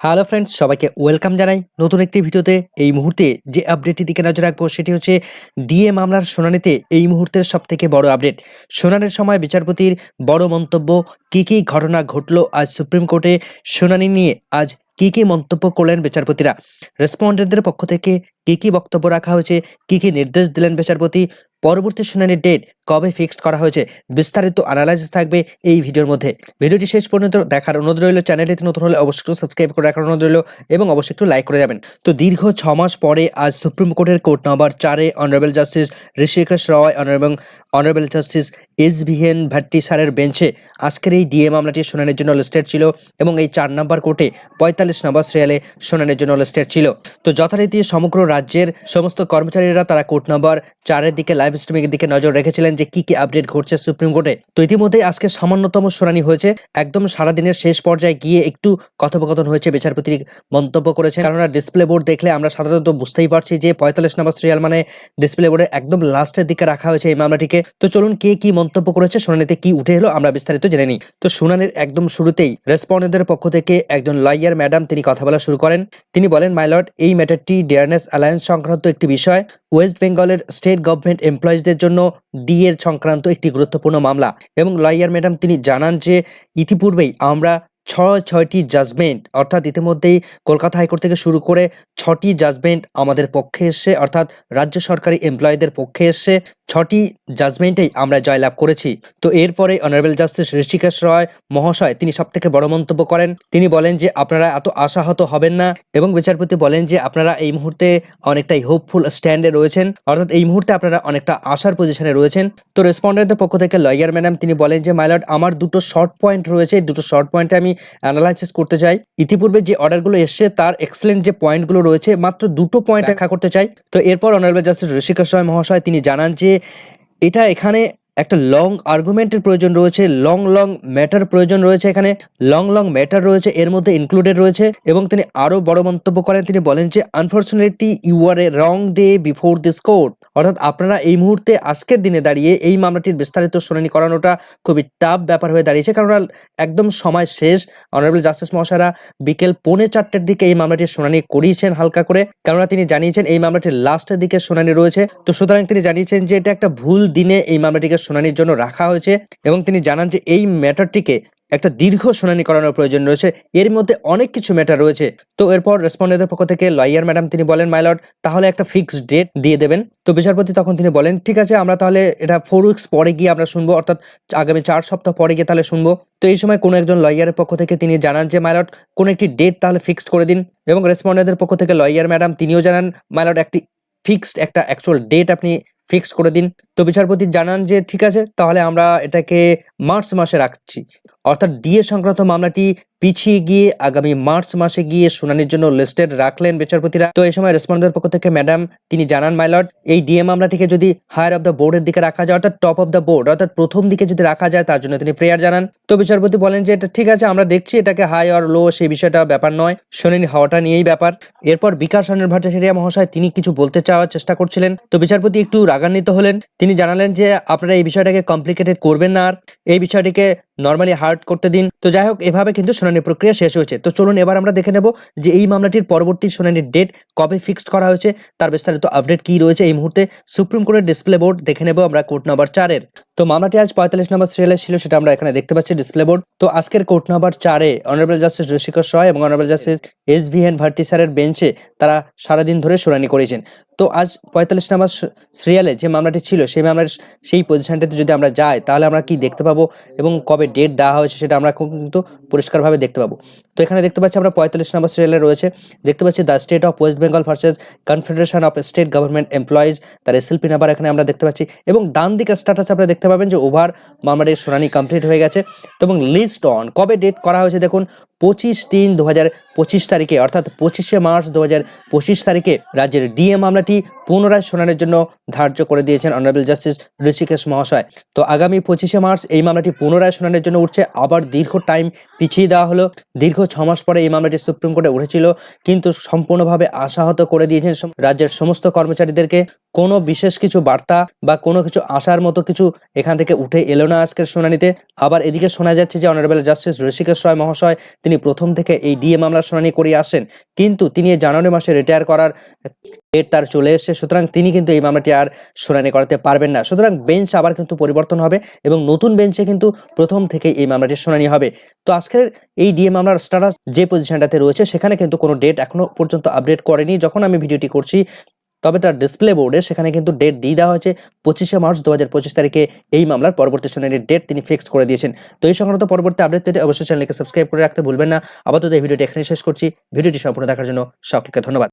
Hello friends সবাইকে welcome জানাই নতুন একটি ভিডিওতে। এই মুহূর্তে যে আপডেটটি দিকে নজর রাখব, সেটি হচ্ছে ডিএ মামলার শুনানিতে এই মুহূর্তের সব থেকে বড় আপডেট শুনানির সময় বিচারপতির বড় মন্তব্য, কী কী ঘটনা ঘটলো আজ সুপ্রিম কোর্টে শুনানি নিয়ে আজ কী কী মন্তব্য করলেন বিচারপতিরা? রেসপন্ডেন্টদের পক্ষ থেকে কী কী বক্তব্য রাখা হয়েছে? কী কী নির্দেশ দিলেন বিচারপতি? পরবর্তী শুনানির ডেট কবে ফিক্সড করা হয়েছে বিস্তারিত অ্যানালাইসিস থাকবে এই ভিডিওর মধ্যে। ভিডিওটি শেষ পর্যন্ত দেখার অনুরোধ রইল চ্যানেলটিতে নতুন হলে অবশ্যই একটু সাবস্ক্রাইব করে রাখার অনুরোধ রইল এবং অবশ্যই একটু লাইক করে যাবেন। তো দীর্ঘ ছ মাস পরে আজ সুপ্রিম কোর্টের কোর্ট নম্বর চারে অনারেবল জাস্টিস ঋষিকেশ রয় এবং honourable justice S V N Bhatti স্যারের বেঞ্চে আজকের এই ডিএ মামলাটি শুনানির জন্য লিস্টেড ছিল এবং এই চার নম্বর কোর্টে পঁয়তাল্লিশ নম্বর সিরিয়ালে শুনানির জন্য লিস্টেড ছিল। তো যথারীতি সমগ্র রাজ্যের সমস্ত কর্মচারীরা তারা কোর্ট নম্বর চারের দিকে লাইভ স্ট্রিমিংয়ের দিকে নজর রেখেছিলেন যে কি কি আপডেট ঘটছে সুপ্রিম কোর্টে তো ইতিমধ্যেই আজকে সামান্যতম শুনানি হয়েছে। একদম সারাদিনের শেষ পর্যায়ে গিয়ে একটু কথোপকথন হয়েছে বিচারপতি মন্তব্য করেছেন। কেননা ডিসপ্লে বোর্ড দেখলে আমরা সাধারণত বুঝতেই পারছি যে পঁয়তাল্লিশ নম্বর সিরিয়াল মানে ডিসপ্লে বোর্ডের একদম লাস্টের দিকে রাখা হয়েছে এই মামলাটিকে। তো চলুন কে কি মন্তব্য করেছে, শুনানিতে কি উঠে এলো আমরা বিস্তারিত জেনে নিই। তো শুনানির একদম শুরুতেই রেসপন্ডেন্টদের পক্ষ থেকে একজন লয়ার ম্যাডাম তিনি কথা বলা শুরু করেন। তিনি বলেন মাইলট এই ম্যাটারটি ডিয়ারনেস অ্যালায়েন্স সংক্রান্ত একটি বিষয়। ওয়েস্ট বেঙ্গলের স্টেট গভর্নমেন্ট এমপ্লয়িজদের জন্য ডি এর সংক্রান্ত একটি গুরুত্বপূর্ণ মামলা। এবং লয়ার ম্যাডাম তিনি জানান যে ইতিপূর্বেই আমরা ছয়, ছয়টি জাজমেন্ট অর্থাৎ ইতিমধ্যেই কলকাতা হাইকোর্ট থেকে শুরু করে ছটি জাজমেন্ট আমাদের পক্ষে এসছে, অর্থাৎ রাজ্য সরকারি এমপ্লয়ীদের পক্ষে এসছে। ছটি জাজমেন্টেই আমরা জয়লাভ করেছি। তো এরপরে অনারেবল জাস্টিস ঋষিকেশ রয় মহাশয়, তিনি সব থেকে বড় মন্তব্য করেন। তিনি বলেন যে, আপনারা এত আশাহত হবেন না। এবং বিচারপতি বলেন যে, আপনারা এই মুহূর্তে অনেকটাই হোপফুল স্ট্যান্ডে রয়েছেন। অর্থাৎ এই মুহূর্তে আপনারা অনেকটা আশার পজিশনে রয়েছেন। তো রেসপন্ডেন্টের পক্ষ থেকে লয়ার ম্যাডাম তিনি বলেন যে মাইলট আমার দুটো শর্ট পয়েন্ট রয়েছে। দুটো শর্ট পয়েন্টে আমি অ্যানালাইসিস করতে চাই। ইতিপূর্বে যে অর্ডারগুলো এসছে তার এক্সেলেন্ট যে পয়েন্টগুলো রয়েছে মাত্র দুটো পয়েন্ট দেখা করতে চাই। তো এরপর অনারেবল জাস্টিস ঋষিকেশ রয় মহাশয় তিনি জানান যে এটা এখানে একটা লং আর্গুমেন্টের প্রয়োজন রয়েছে লং লং ম্যাটার প্রয়োজন রয়েছে এখানে। লং লং ম্যাটার রয়েছে, এর মধ্যে ইনক্লুডেড রয়েছে এবং তিনি আরও বড় মন্তব্য করেন। তিনি বলেন যে unfortunately you are a wrong day before this court অর্থাৎ আপনারা এই মুহূর্তে আজকের দিনে দাঁড়িয়ে এই মামলাটির বিস্তারিত শুনানি করানোটা খুবই টাফ ব্যাপার হয়ে দাঁড়িয়েছে। কারণ একদম সময় শেষ। অনারেবল জাস্টিস মহাশয়রা বিকেল পৌনে চারটের দিকে এই মামলাটির শুনানি করিয়েছেন হালকা করে। কেননা তিনি জানিয়েছেন এই মামলাটির লাস্টের দিকে শুনানি রয়েছে। তো সুতরাং তিনি জানিয়েছেন যে, এটা একটা ভুল দিনে এই মামলাটিকে শুনানির জন্য রাখা হয়েছে এবং তিনি জানান যে এই ম্যাটারটিকে একটা দীর্ঘ শুনানি করানোর প্রয়োজন রয়েছে। এর মধ্যে অনেক কিছু ম্যাটার রয়েছে। তো এরপর রেসপন্ডেন্টের পক্ষ থেকে লয়ার ম্যাডাম তিনি বলেন মাইলট তাহলে একটা ফিক্সড ডেট দিয়ে দেবেন। তো বিচারপতি তখন তিনি বলেন, ঠিক আছে, আমরা তাহলে এটা ফোর উইক্স পরে গিয়ে আমরা শুনব, অর্থাৎ আগামী চার সপ্তাহ পরে গিয়ে তাহলে শুনব। তো এই সময় কোনো একজন লয়ারের পক্ষ থেকে তিনি জানান যে মাইলট কোনো একটি ডেট তাহলে ফিক্সড করে দিন। এবং রেসপন্ডেন্টের পক্ষ থেকে লয়ার ম্যাডাম তিনিও জানান মাইলট একটি ফিক্সড একটা অ্যাকচুয়াল ডেট আপনি ফিক্স করে দিন। তো বিচারপতি জানান যে, ঠিক আছে, তাহলে আমরা এটাকে মার্চ মাসে রাখছি। অর্থাৎ ডিএ সংক্রান্ত মামলাটি পিছিয়ে গিয়ে আগামী মার্চ মাসে গিয়ে শুনানির জন্য লিস্টেড রাখলেন বিচারপতিরা। তো এই সময় রেসপন্ডের পক্ষ থেকে ম্যাডাম, তিনি জানান মাইলট এই ডিএ মামলাটিকে যদি হায়ার অফ দ্য বোর্ডের দিকে রাখা যায়, অর্থাৎ টপ অফ দ্য বোর্ড, অর্থাৎ প্রথম দিকে যদি রাখা যায়, তার জন্য তিনি প্রেয়ার জানান। তো বিচারপতি বলেন যে, এটা ঠিক আছে, আমরা দেখছি এটাকে হাই আর লো, সেই বিষয়টা ব্যাপার নয়, শুনানি হওয়াটা নিয়েই ব্যাপার। এরপর বিকাশ অনিল ভট্টাচার্য মহাশয় তিনি কিছু বলতে চাওয়ার চেষ্টা করছিলেন। তো বিচারপতি একটু রাগান্বিত হলেন। তিনি জানালেন যে আপনারা এই বিষয়টাকে কমপ্লিকেটেড করবেন না আর। এই বিষয়টিকে নর্মালি হার্ড করতে দিন। তো যাই হোক, এভাবে কিন্তু শুনানি প্রক্রিয়া শেষ হয়েছে। তো চলুন, এবার আমরা দেখে নেব যে এই মামলাটির পরবর্তী শুনানির ডেট কবে ফিক্সড করা হয়েছে, তার বিস্তারিত আপডেট কি রয়েছে এই মুহূর্তে সুপ্রিম কোর্টের ডিসপ্লে বোর্ড দেখে নেব আমরা কোর্ট নাম্বার চারের তো মামলাটি আজ পঁয়তাল্লিশ নম্বর সিরিয়ালে ছিল, সেটা আমরা এখানে দেখতে পাচ্ছি ডিসপ্লে বোর্ড তো আজকের কোর্ট নাম্বার চারে অনারেবল জাস্টিস ঋষিকেশ রয় এবং honourable justice S V N Bhatti স্যারের বেঞ্চে তারা সারাদিন ধরে শুনানি করেছেন। তো আজ পঁয়তাল্লিশ নম্বর সিরিয়ালে যে মামলাটি ছিল, সেই মামলার সেই পজিশনটাতে যদি আমরা যাই, তাহলে আমরা কি দেখতে পাবো এবং কবে ডেট দেওয়া হয়েছে সেটা আমরা কিন্তু পরিষ্কারভাবে দেখতে পাবো। তো এখানে দেখতে পাচ্ছি আমরা পঁয়তাল্লিশ নম্বর সিরিয়ালে রয়েছে। দেখতে পাচ্ছি the state of West Bengal versus confederation of state government employees তার এসএলপি নাম্বার এখানে আমরা দেখতে পাচ্ছি। এবং ডান দিকে স্ট্যাটাস আপনারা দেখতে পাবেন যে ওভার মামলাটির শুনানি কমপ্লিট হয়ে গেছে। এবং লিস্ট অন কবে ডেট করা হয়েছে দেখুন, পঁচিশ তিন দু পঁচিশ তারিখে, অর্থাৎ পঁচিশে মার্চ দু পঁচিশ তারিখে রাজ্যের ডিএ মামলাটি পুনরায় শুনানির জন্য ধার্য করে দিয়েছেন অনারেবল জাস্টিস ঋষিকেশ মহাশয় তো আগামী পঁচিশে মার্চ এই মামলাটি পুনরায় শুনানির জন্য উঠছে। আবার দীর্ঘ টাইম পিছিয়ে দেওয়া হলো। দীর্ঘ ছ মাস পরে এই মামলাটি সুপ্রিম কোর্টে উঠেছিল। কিন্তু সম্পূর্ণভাবে আশাহত করে দিয়েছেন রাজ্যের সমস্ত কর্মচারীদেরকে। কোনো বিশেষ কিছু বার্তা বা কোনো কিছু আসার মতো কিছু এখান থেকে উঠে এলো না আজকের শুনানিতে। আবার এদিকে শোনা যাচ্ছে যে অনারেবল জাস্টিস ঋষিকেশ রায় মহাশয় তিনি প্রথম থেকে এই ডিএ মামলার শুনানি করে আসেন। কিন্তু তিনি জানুয়ারি মাসে রিটায়ার করার ডেট তার চলে এসেছে। সুতরাং তিনি কিন্তু এই মামলাটি আর শুনানি করাতে পারবেন না। সুতরাং বেঞ্চ আবার কিন্তু পরিবর্তন হবে এবং নতুন বেঞ্চে কিন্তু প্রথম থেকে এই মামলাটির শুনানি হবে। তো আজকের এই ডিএ মামলার স্ট্যাটাস যে পজিশনটাতে রয়েছে, সেখানে কিন্তু কোনো ডেট এখনও পর্যন্ত আপডেট করেনি। যখন আমি ভিডিওটি করছি, তবে তার ডিসপ্লে বোর্ডে সেখানে কিন্তু ডেট দিয়ে দেওয়া হয়েছে। পঁচিশে মার্চ দু হাজার পঁচিশ তারিখে এই মামলার পরবর্তী শুনানির ডেট তিনি ফিক্স করে দিয়েছেন। তো এই সংক্রান্ত পরবর্তী আপডেট পেতে অবশ্যই চ্যানেলকে সাবস্ক্রাইব করে রাখতে ভুলবেন না। আপাতত এই ভিডিওটি এখানে শেষ করছি। ভিডিওটি সম্পূর্ণ দেখার জন্য সকলকে ধন্যবাদ।